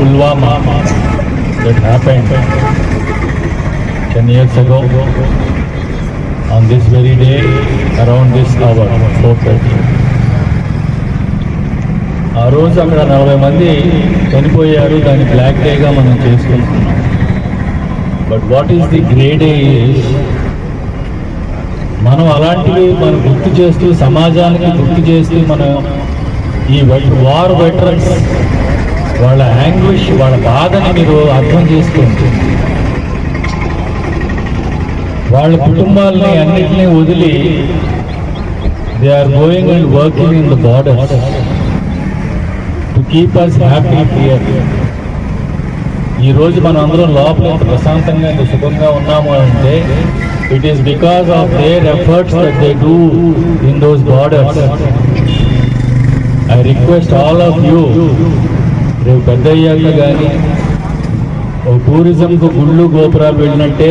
Pulwama that happened 10 years ago. On this very day around this hour 4:30. ఆ రోజు అక్కడ నలభై మంది చనిపోయారు. దాన్ని బ్లాక్ డేగా మనం చేసుకుంటున్నాం. But what is the grey day మనం అలాంటివి మనం గుర్తు చేస్తూ సమాజానికి గుర్తు చేస్తూ మనం ఈ వార్ వెటరన్స్ వాళ్ళ యాంగ్విష్ వాళ్ళ బాధని మీరు అర్థం చేసుకోండి వాళ్ళ కుటుంబాలని అన్నిటినీ వదిలి they are going and working in the border to keep us happy clear ఈరోజు మనం అందరం లోపల ఇంత ప్రశాంతంగా ఇంత సుఖంగా ఉన్నాము అంటే it is because of their efforts that they do in those borders I request all of you రేపు పెద్ద అయ్యాక కానీ ఓ టూరిజంకు గుళ్ళు గోపురాలు వెళ్ళినట్టే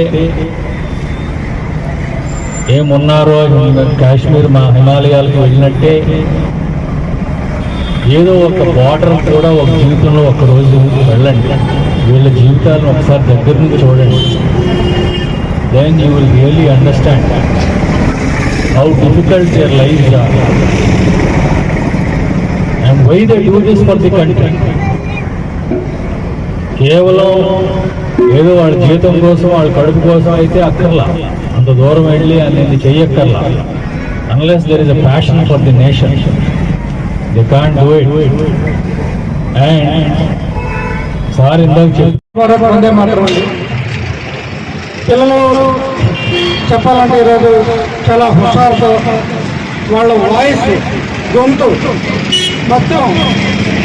ఏమున్నారో కాశ్మీర్ మా హిమాలయాలకు వెళ్ళినట్టే ఏదో ఒక బార్డర్ కూడా ఒక జీవితంలో ఒక రోజు వెళ్ళండి. వీళ్ళ జీవితాలను ఒకసారి దగ్గర నుంచి చూడండి. Then you will really understand how difficult your life and why they do this for the country కేవలం ఏదో వాళ్ళ జీతం కోసం వాళ్ళ కడుపు కోసం అయితే అక్కర్లా. అంత దూరం వెళ్ళి అనేది చెయ్యక్కర్లా. Unless there is a passion for the nation they can't do it and sir ఇందాక మాత్రం పిల్లలు చెప్పాలంటే ఈరోజు చాలా హుషారుతో వాళ్ళ వాయిస్ గొంతు మొత్తం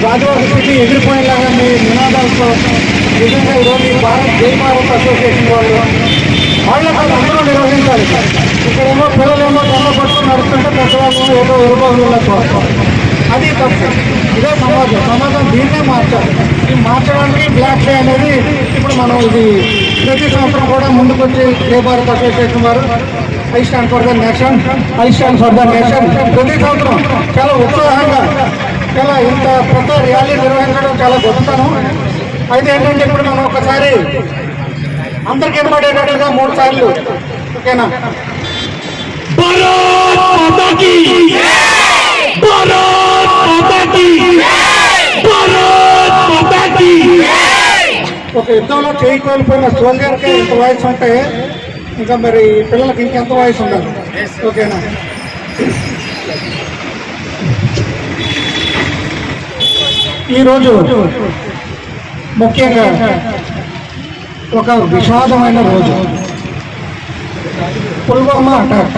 రాజవాడ స్థితి ఎగిరిపోయేలాగా మీ నినాదాలతో నిజంగా ఈరోజు ఈ భారత్ జై భారత్ అసోసియేషన్ వాళ్ళు వాళ్ళ అందరూ నిర్వహించాలి. ఇక్కడేమో పిల్లలేమో దొంగ పట్టుకుని నడుస్తుంటే పెద్దవాళ్ళు ఏదో ఇరుబాబులకు అది తప్పు. ఇదే సమాజం. సమాజం దీన్నే మార్చాలి. ఈ మార్చడానికి బ్లాక్ డే అనేది ఇప్పుడు మనం ఇది ప్రతి సంవత్సరం కూడా ముందుకొచ్చి జై భారత్ అసోసియేషన్ వారు I stand for the nation I stand for the nation. ప్రతి సంవత్సరం చాలా ఉత్సాహంగా ఇలా ఇంత పెద్ద ర్యాలీ నిర్వహించడం చాలా గొప్పతనం. అయితే ఏంటంటే ఇప్పుడు మనం ఒకసారి అందరికి ఇవ్వబడేటట్టుగా మూడు సార్లు ఓకేనా? ఒక యుద్ధంలో చేయి కోల్పోయిన సోల్జర్కి ఇంత వయసు ఉంటే ఇంకా మరి పిల్లలకి ఇంకెంత వయసు ఉండాలి ఓకేనా? ఈరోజు ముఖ్యంగా ఒక విషాదమైన రోజు. పుల్వామా అటాక్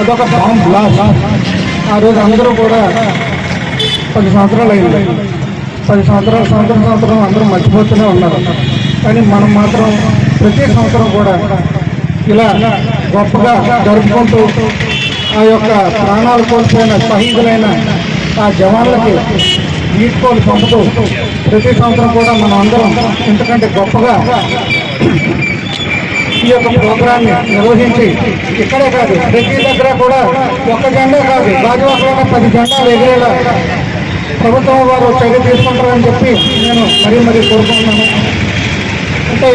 అదొక బాంబ్ బ్లాస్ట్ ఆ రోజు అందరూ కూడా పది సంవత్సరాలు అయింది. పది సంవత్సరాలు సంవత్సరం సంవత్సరం అందరూ మర్చిపోతూనే ఉన్నారు. కానీ మనం మాత్రం ప్రతి సంవత్సరం కూడా ఇలా గొప్పగా జరుపుకుంటూ ఆ యొక్క ప్రాణాలు కోల్పోయిన షహీదులైన ఆ జవాన్లకి నీటికోలు పంపుతూ ప్రతి సంవత్సరం కూడా మనం అందరం ఇంతకంటే గొప్పగా ఈ యొక్క ప్రోగ్రాన్ని నిర్వహించి ఇక్కడే కాదు ప్రతి దగ్గర కూడా ఒక్క జెండా కాదు గాజువాకలో పది జెండాలు ఎగిరేలా ప్రభుత్వం వారు చర్య తీసుకుంటారని చెప్పి నేను మరీ మరీ కోరుకుంటున్నాను. అంటే